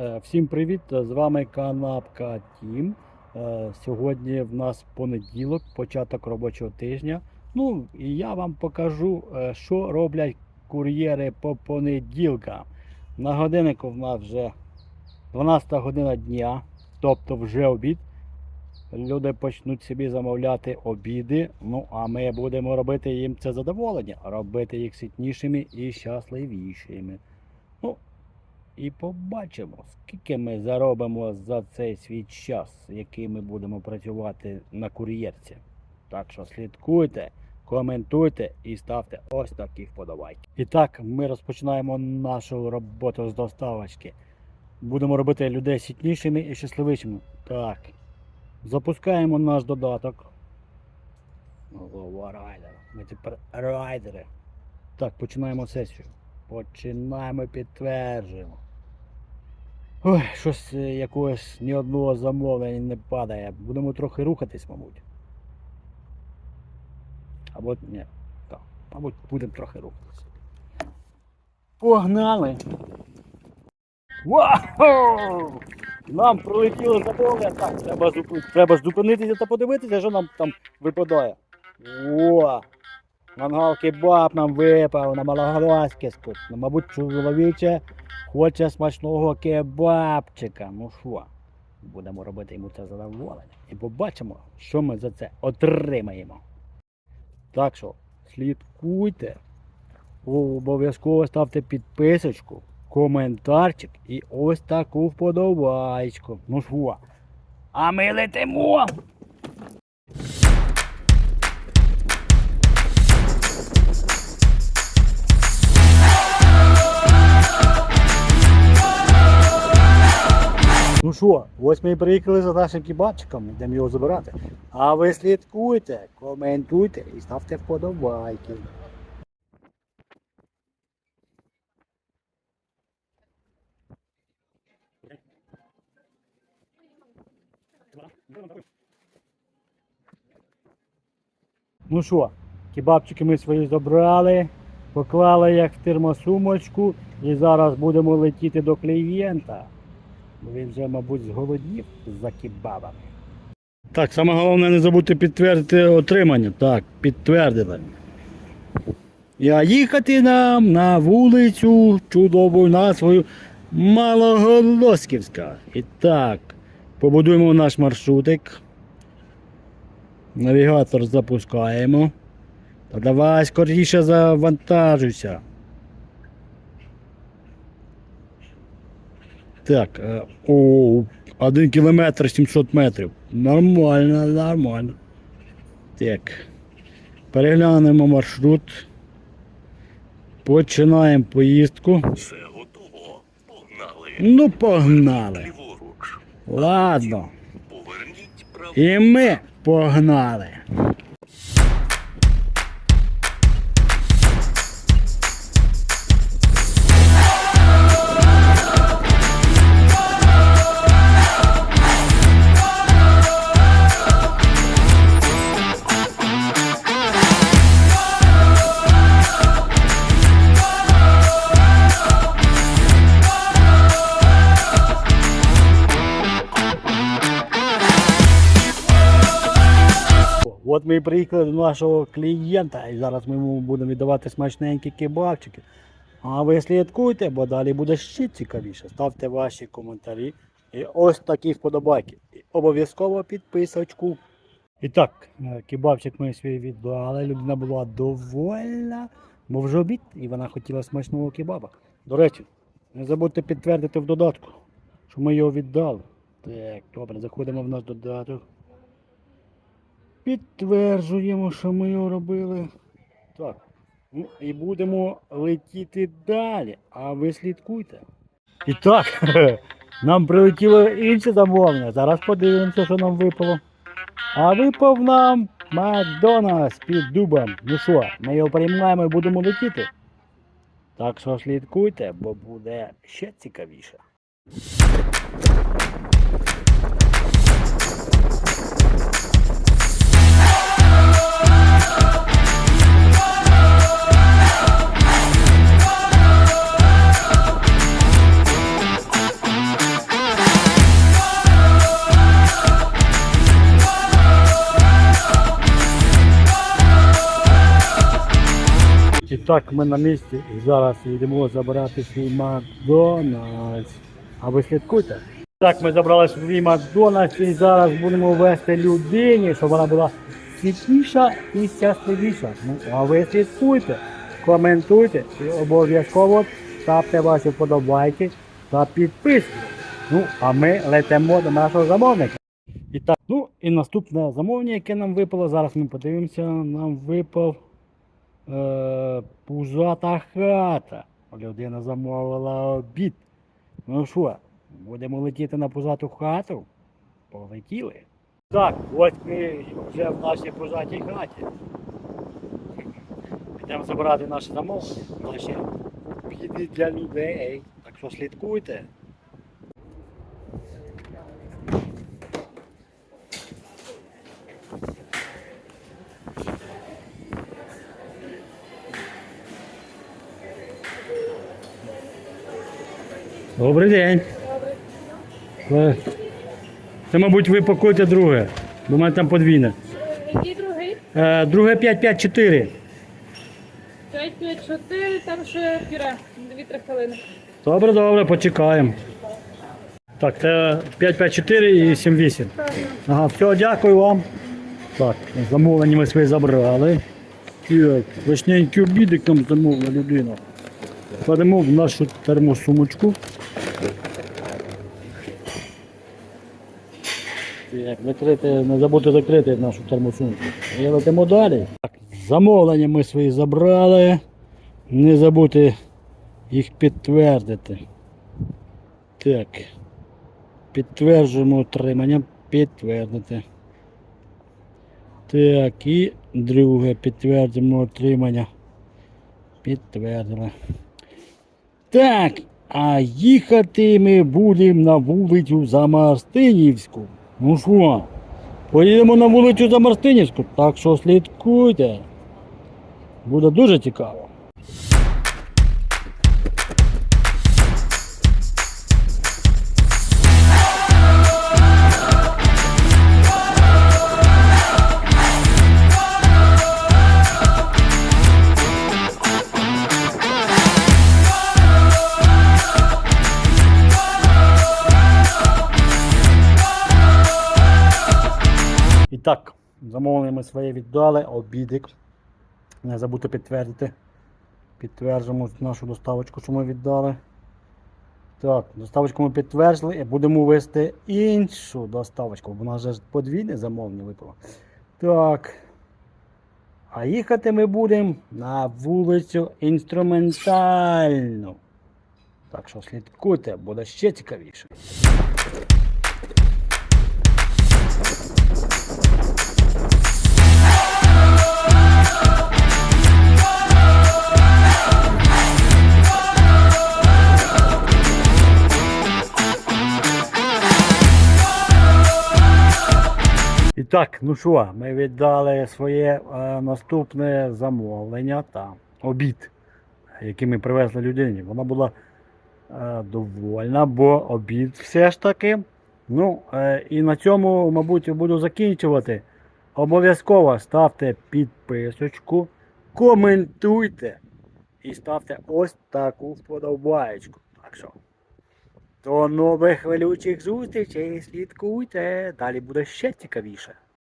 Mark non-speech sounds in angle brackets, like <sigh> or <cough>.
Е, Всім привіт! З вами Канапка Тім. Е, Сьогодні в нас понеділок, початок робочого тижня. Ну і я вам покажу, е, що роблять кур'єри по понеділкам. На годиннику в нас вже 12 година дня, тобто вже обід. Люди почнуть собі замовляти обіди. Ну а ми будемо робити їм це задоволення, робити їх ситнішими і щасливішими. Ну, і побачимо, скільки ми заробимо за цей свій час, який ми будемо працювати на кур'єрці. Так що слідкуйте, коментуйте і ставте ось такі вподобайки. І так, ми розпочинаємо нашу роботу з доставочки. Будемо робити людей сітнішими і щасливішими. Так. Запускаємо наш додаток. Голова райдера. Ми тепер райдери. Так, починаємо сесію. Починаємо підтверджуємо. Ой, щось е, якогось ні одного замовлення не падає. Будемо трохи рухатись, мабуть. Або ні. Так, мабуть, будемо трохи рухатись. Погнали! Вау! Нам пролетіло замовлення. Так, треба зупинитися та подивитися, що нам там випадає. О! Мангал кебаб нам випав на малогородське скутно. Мабуть, чоловіче хоче смачного кебабчика. Ну що, будемо робити йому це задоволення. І побачимо, що ми за це отримаємо. Так що, слідкуйте, обов'язково ставте підписочку, коментарчик і ось таку вподобайку. Ну що, а ми летимо! Ну що, ось ми і приїхали за нашим кібабчиком, йдемо його забирати. А ви слідкуйте, коментуйте і ставте вподобайки. Ну що, кебабчики ми свої забрали, поклали їх в термосумочку і зараз будемо летіти до клієнта. Він вже, мабуть, зголодів за кебабами. Так, саме головне не забудьте підтвердити отримання. Так, підтвердили. А їхати нам на вулицю чудовою назвою Малоголосківська. І так, побудуємо наш маршрутик. Навігатор запускаємо. Та давай скоріше завантажуйся. Так, е, о, 1 кілометр 700 метрів. Нормально, нормально. Так. Переглянемо маршрут. Починаємо поїздку. Все готово. Погнали. Ну, погнали. Ладно. Поверніть право. І ми погнали. От ми приїхали до нашого клієнта і зараз ми йому будемо віддавати смачненькі кебабчики. А ви слідкуйте, бо далі буде ще цікавіше. Ставте ваші коментарі і ось такі вподобайки. І обов'язково підписочку. І так, е, кебабчик ми свій віддали. Людина була довольна, бо вже обід, і вона хотіла смачного кебаба. До речі, не забудьте підтвердити в додатку, що ми його віддали. Так, добре, заходимо в наш додаток. Підтверджуємо, що ми його робили. Так. Ну і будемо летіти далі. А ви слідкуйте. І так, <laughs> нам прилетіло інше замовлення. Зараз подивимося, що нам випало. А випав нам Макдональдс під дубом. Ну що, ми його приймаємо і будемо летіти. Так що слідкуйте, бо буде ще цікавіше. Так, ми на місці і зараз йдемо забирати свій Макдональдс. А ви слідкуйте. Так, ми забрали свій Макдональдс і зараз будемо вести людині, щоб вона була світліша і щасливіша. Ну, а ви слідкуйте, коментуйте і обов'язково ставте ваші вподобайки та підписки. Ну, а ми летимо до нашого замовника. І так, ну і наступне замовлення, яке нам випало. Зараз ми подивимося, нам випав е, пузата хата. Людина замовила обід. Ну що, будемо летіти на пузату хату? Полетіли. Так, ось ми вже в нашій пузатій хаті. Йдемо забирати наше замовлення, наші обіди для людей. Так що слідкуйте. Добрий день. Це, це, мабуть, ви пакуєте друге. Бо в мене там подвійне. Який другий? Е, друге 554. 5, 5, 4, там ще пюре. 2-3 хвилини. Добре, добре, почекаємо. Так, це 554 і 78. Ага, все, дякую вам. Так, замовлення ми свої забрали. Вишненький обідик нам замовила людина. Кладемо в нашу термосумочку. Так, закрити, не забудьте закрити нашу термосумку. І летимо далі. Так, замовлення ми свої забрали. Не забудьте їх підтвердити. Так. Підтверджуємо отримання. Підтвердити. Так, і друге підтвердимо отримання. Підтвердили. Так, а їхати ми будемо на вулицю Замарстинівську. Ну що, поїдемо на вулицю Замарстинівську, так що слідкуйте. Буде дуже цікаво. Замовлення ми своє віддали, обідик. Не забудьте підтвердити. Підтверджуємо нашу доставочку, що ми віддали. Так, доставочку ми підтвердили і будемо вести іншу доставочку, бо у нас же ж подвійне замовлення випало. Так. А їхати ми будемо на вулицю інструментальну. Так що слідкуйте, буде ще цікавіше. Так, ну що, ми віддали своє е, наступне замовлення та обід, який ми привезли людині. Вона була е, довольна, бо обід все ж таки. Ну, е, і на цьому, мабуть, буду закінчувати. Обов'язково ставте підписочку, коментуйте і ставте ось таку вподобаєчку. Так що. До нових хвилючих зустрічей, слідкуйте, далі буде ще цікавіше.